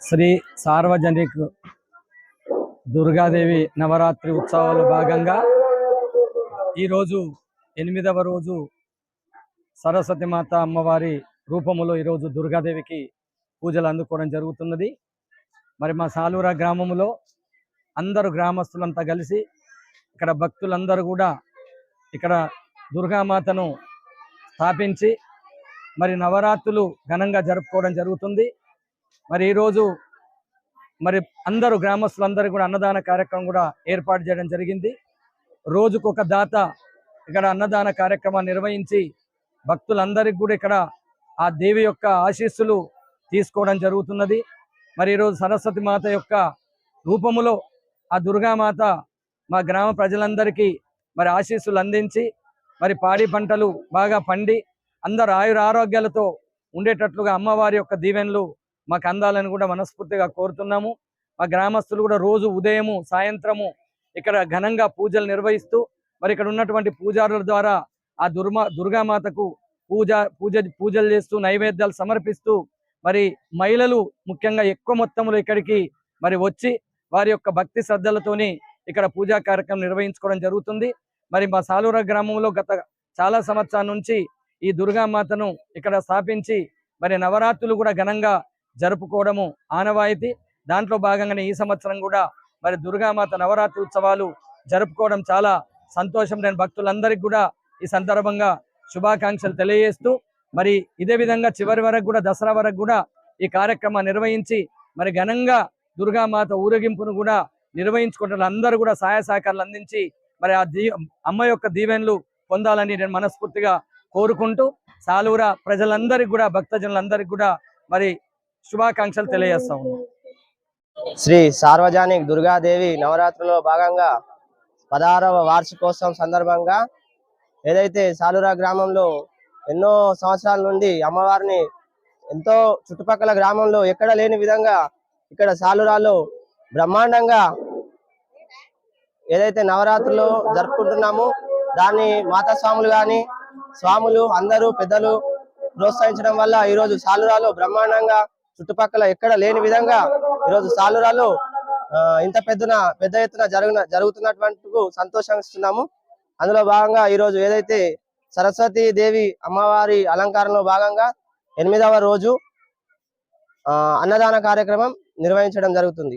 శ్రీ సార్వజనిక్ దుర్గాదేవి నవరాత్రి ఉత్సవాలు భాగంగా ఈరోజు ఎనిమిదవ రోజు సరస్వతి మాత అమ్మవారి రూపములో ఈరోజు దుర్గాదేవికి పూజలు అందుకోవడం జరుగుతున్నది. మరి మా సాలూర గ్రామములో అందరు గ్రామస్తులంతా కలిసి ఇక్కడ భక్తులందరూ కూడా ఇక్కడ దుర్గామాతను స్థాపించి మరి నవరాత్రులు ఘనంగా జరుపుకోవడం జరుగుతుంది. మరి ఈరోజు మరి అందరూ గ్రామస్తులందరూ కూడా అన్నదాన కార్యక్రమం కూడా ఏర్పాటు చేయడం జరిగింది. రోజుకు ఒక దాత ఇక్కడ అన్నదాన కార్యక్రమాన్ని నిర్వహించి భక్తులందరికీ కూడా ఇక్కడ ఆ దేవి యొక్క ఆశీస్సులు తీసుకోవడం జరుగుతున్నది. మరి ఈరోజు సరస్వతి మాత యొక్క రూపములో ఆ దుర్గామాత మా గ్రామ ప్రజలందరికీ మరి ఆశీస్సులు అందించి మరి పాడి పంటలు బాగా పండి అందరు ఆయుర ఆరోగ్యాలతో ఉండేటట్లుగా అమ్మవారి యొక్క దీవెనలు మాకు అందాలని కూడా మనస్ఫూర్తిగా కోరుతున్నాము. మా గ్రామస్తులు కూడా రోజు ఉదయము సాయంత్రము ఇక్కడ ఘనంగా పూజలు నిర్వహిస్తూ మరి ఇక్కడ ఉన్నటువంటి పూజారుల ద్వారా ఆ దుర్మా దుర్గామాతకు పూజ పూజ పూజలు చేస్తూ నైవేద్యాలు సమర్పిస్తూ మరి మహిళలు ముఖ్యంగా ఎక్కువ మొత్తంలో ఇక్కడికి మరి వచ్చి వారి యొక్క భక్తి శ్రద్ధలతోని ఇక్కడ పూజా కార్యక్రమం నిర్వహించుకోవడం జరుగుతుంది. మరి మా సాలూర గ్రామంలో గత చాలా సంవత్సరాల నుంచి ఈ దుర్గామాతను ఇక్కడ స్థాపించి మరి నవరాత్రులు కూడా ఘనంగా జరుపుకోవడము ఆనవాయితీ. దాంట్లో భాగంగానే ఈ సంవత్సరం కూడా మరి దుర్గామాత నవరాత్రి ఉత్సవాలు జరుపుకోవడం చాలా సంతోషం. నేను భక్తులందరికీ కూడా ఈ సందర్భంగా శుభాకాంక్షలు తెలియజేస్తూ మరి ఇదే విధంగా చివరి వరకు కూడా దసరా వరకు కూడా ఈ కార్యక్రమాన్ని నిర్వహించి మరి ఘనంగా దుర్గామాత ఊరేగింపును కూడా నిర్వహించుకుంటున్న అందరూ కూడా సహాయ సహకారాలు అందించి మరి ఆ దీ అమ్మ యొక్క దీవెనలు పొందాలని నేను మనస్ఫూర్తిగా కోరుకుంటూ సాలూర ప్రజలందరికీ కూడా భక్తజనులందరికీ కూడా మరి శుభాకాంక్షలు తెలియజేస్తా ఉన్నాను శ్రీ సార్వజనిక్ దుర్గాదేవి నవరాత్రిలో భాగంగా పదహారవ వార్షికోత్సవం సందర్భంగా ఏదైతే సాలూర గ్రామంలో ఎన్నో సంవత్సరాల నుండి అమ్మవారిని ఎంతో చుట్టుపక్కల గ్రామంలో ఎక్కడ లేని విధంగా ఇక్కడ సాలూరాలో బ్రహ్మాండంగా ఏదైతే నవరాత్రులు జరుపుకుంటున్నామో దాన్ని మాతాస్వాములు కానీ స్వాములు అందరూ పెద్దలు ప్రోత్సహించడం వల్ల ఈరోజు సాలురాలో బ్రహ్మాండంగా చుట్టుపక్కల ఎక్కడ లేని విధంగా ఈరోజు సాలూరాలో ఇంత పెద్దన పెద్ద ఎత్తున జరుగున జరుగుతున్నటువంటి సంతోషిస్తున్నాము. అందులో భాగంగా ఈరోజు ఏదైతే సరస్వతి దేవి అమ్మవారి అలంకారంలో భాగంగా ఎనిమిదవ రోజు ఆ, అన్నదాన కార్యక్రమం నిర్వహించడం జరుగుతుంది.